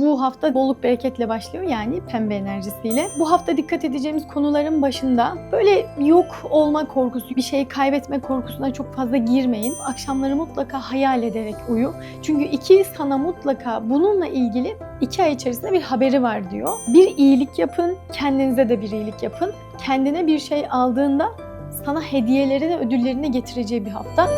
Bu hafta bolluk bereketle başlıyor yani pembe enerjisiyle. Bu hafta dikkat edeceğimiz konuların başında böyle yok olma korkusu, bir şeyi kaybetme korkusuna çok fazla girmeyin. Akşamları mutlaka hayal ederek uyu. Çünkü iki sana mutlaka bununla ilgili iki ay içerisinde bir haberi var diyor. Bir iyilik yapın, kendinize de bir iyilik yapın. Kendine bir şey aldığında sana hediyelerini, ödüllerini getireceği bir hafta.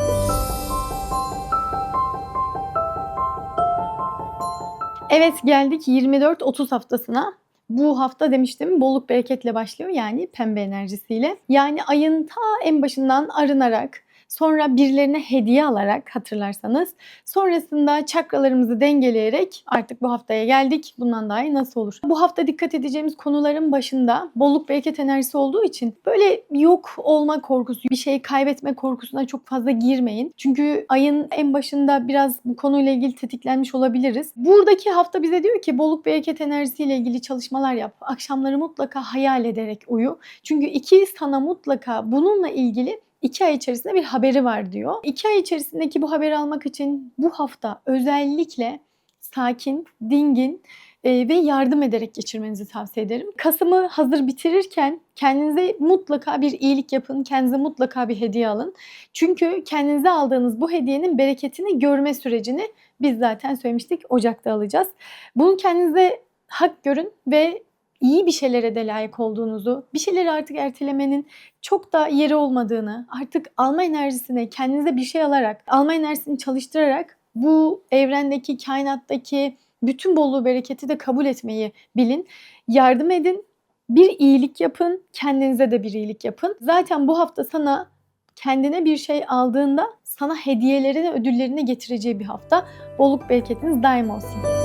Evet geldik 24-30 haftasına. Bu hafta demiştim bolluk bereketle başlıyor yani pembe enerjisiyle. Yani ayın ta en başından arınarak sonra birilerine hediye alarak hatırlarsanız sonrasında çakralarımızı dengeleyerek artık bu haftaya geldik. Bundan daha iyi nasıl olur? Bu hafta dikkat edeceğimiz konuların başında bolluk bereket enerjisi olduğu için böyle yok olma korkusu, bir şeyi kaybetme korkusuna çok fazla girmeyin. Çünkü ayın en başında biraz bu konuyla ilgili tetiklenmiş olabiliriz. Buradaki hafta bize diyor ki bolluk bereket enerjisiyle ilgili çalışmalar yap. Akşamları mutlaka hayal ederek uyu. Çünkü iki sana mutlaka bununla ilgili iki ay içerisinde bir haberi var diyor. İki ay içerisindeki bu haberi almak için bu hafta özellikle sakin, dingin e, ve yardım ederek geçirmenizi tavsiye ederim. Kasım'ı hazır bitirirken kendinize mutlaka bir iyilik yapın, kendinize mutlaka bir hediye alın. Çünkü kendinize aldığınız bu hediyenin bereketini görme sürecini biz zaten söylemiştik Ocak'ta alacağız. Bunu kendinize hak görün ve iyi bir şeylere de layık olduğunuzu, bir şeyleri artık ertelemenin çok da yeri olmadığını, artık alma enerjisini kendinize bir şey alarak, alma enerjisini çalıştırarak bu evrendeki, kainattaki bütün bolluğu, bereketi de kabul etmeyi bilin. Yardım edin, bir iyilik yapın, kendinize de bir iyilik yapın. Zaten bu hafta sana kendine bir şey aldığında sana hediyelerini, ödüllerini getireceği bir hafta. Bolluk bereketiniz daim olsun.